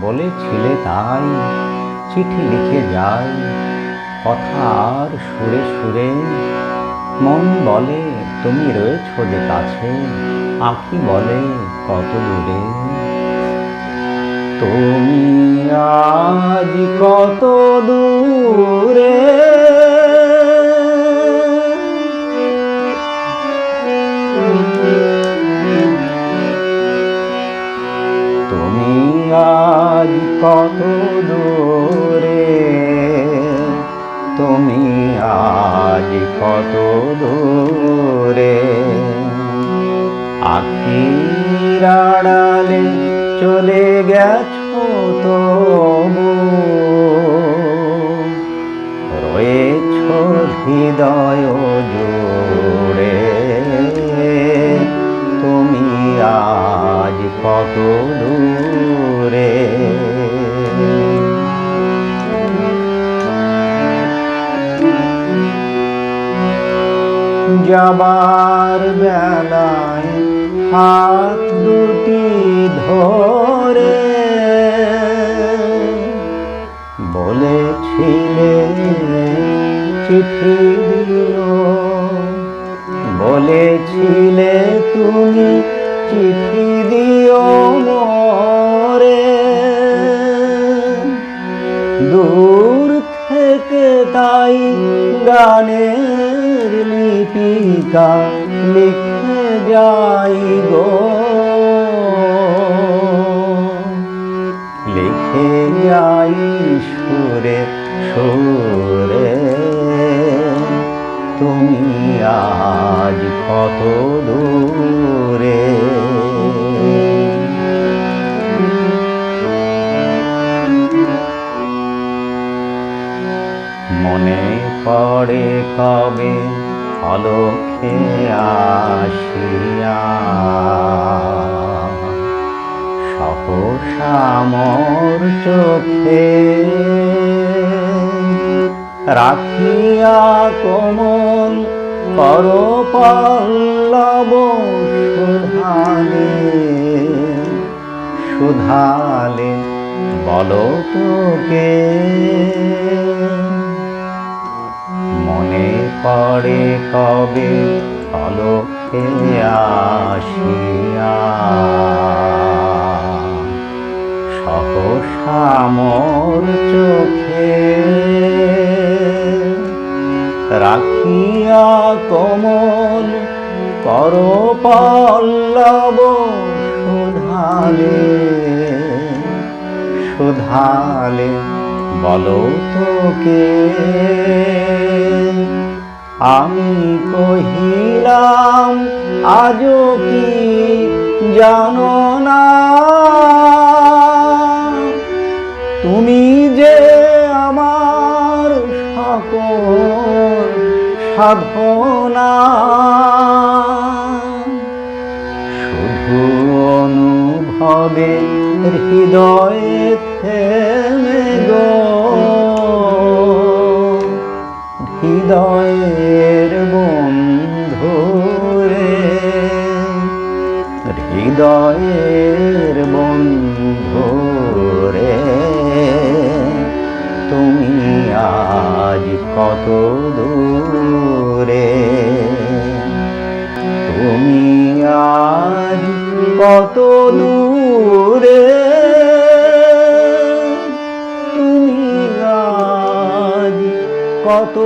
বলেছিলে তাই, চিঠি লিখে যাই কথা আর সুরে সুরে। মন বলে, তুমি রয়েছ যে কাছে আঁখি বলে, কত দূরে। তুমি আজ কত দূরে? দূরে তুমি আজ কত দূরে? আখির আড়ালে চলে গেছো তবু। রয়েছ হৃদয় জোড়ে, তুমি আজ কত দূরে? যাবার বেলায় হাত দুটি ধরে বলেছিলে চিঠি দিও বলেছিলে তুমি চিঠি দিও তাই গানের লিপিকা লিখে যাই গো। লিখে যাই সুরে সুরে তুমি আজ কত দূরে? পড়ে কবে অলক্ষে আসিয়া? সহসামর চোখে রাখিয়া কোমল পর পল্লব সুধালে সুধালে বলো তোকে। মনে পড়ে কবে অলক্ষে আসিয়া। সহসামর চোখে রাখিয়া কমল কর পল্লব সুধালে সুধালে বলো তোকে, আমি কহিলাম, আজও কি জানো না? তুমি যে আমার সকল সাধনা, শুধু অনুভবে হৃদয়ে হৃদয়ের বন্ধু রে। হৃদয়ের বন্ধুরে তুমি আজ কত দূরে? তুমি আজ কত দূরে? তুমি আজ কত